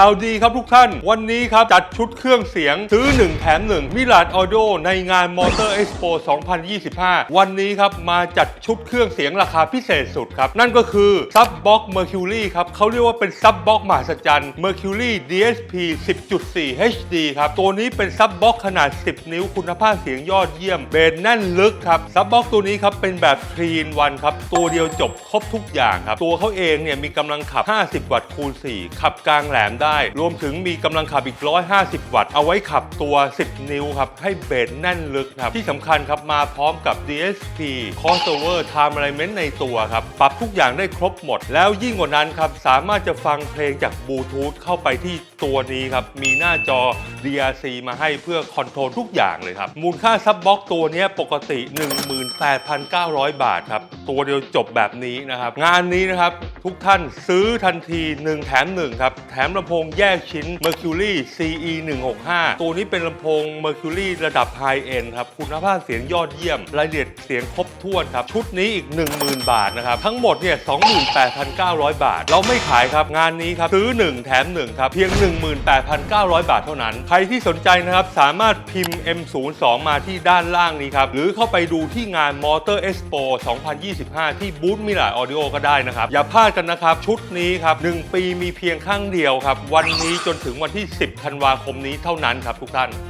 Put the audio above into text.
ข่าวดีครับทุกท่าน วันนี้ครับ จัดชุดเครื่องเสียง ซื้อ 1 แถม 1 มิลาดออ d ดในงาน Motor Expo 2025 วันนี้ครับ มาจัดชุดเครื่องเสียงราคาพิเศษสุดครับ นั่นก็คือ Sub Box Mercury ครับเขาเรียกว่าเป็น Sub Box มหัศจรรย์ Mercury DSP 10.4 HD ครับ ตัวนี้เป็น Sub Box ขนาด 10 นิ้วคุณภาพเสียงยอดเยี่ยมเบสแน่นลึกครับ Sub Box ตัวนี้ครับเป็นแบบ3 in 1ครับตัวเดียวจบครบทุกอย่างครับตัวเขาเองเนี่ยมีกำลังขับ 50 วัตต์คูณ 4 ขับกลางแหลมได้รวมถึงมีกำลังขับอีก 150 วัตต์ เอาไว้ขับตัว 10 นิ้วครับ ให้เบสแน่นลึกครับ ที่สำคัญครับมาพร้อมกับ DSP crossover time alignment ในตัวครับ ปรับทุกอย่างได้ครบหมด แล้วยิ่งกว่านั้นครับ สามารถจะฟังเพลงจากบลูทูธเข้าไปที่ตัวนี้ครับ มีหน้าจอ DRC มาให้เพื่อคอนโทรลทุกอย่างเลยครับ มูลค่าซับบ็อกตัวนี้ปกติ 18,900 บาทครับ ตัวเดียวจบแบบนี้นะครับ งานนี้นะครับ ทุกท่านซื้อทันที 1 แถม1ครับ แถมลำโพงแยกชิ้น Mercury CE 165ตัวนี้เป็นลำโพง Mercury ระดับ High End ครับ คุณภาพเสียงยอดเยี่ยม รายละเอียดเสียงครบถ้วนครับ ชุดนี้อีก 10,000 บาทนะครับ ทั้งหมดเนี่ย 28,900 บาท เราไม่ขายครับ งานนี้ครับซื้อ 1 แถม 1 ครับ เพียง 18,900 บาทเท่านั้น ใครที่สนใจนะครับ สามารถพิมพ์ M02 มาที่ด้านล่างนี้ครับ หรือเข้าไปดูที่งาน Motor Expo 2025 ที่บูธมิลาออดิโอก็ได้นะครับ อย่าพลาดกันนะครับ ชุดนี้ครับ 1 ปีมีเพียงครั้งเดียวครับวันนี้จนถึงวันที่ 10 ธันวาคมนี้เท่านั้นครับทุกท่าน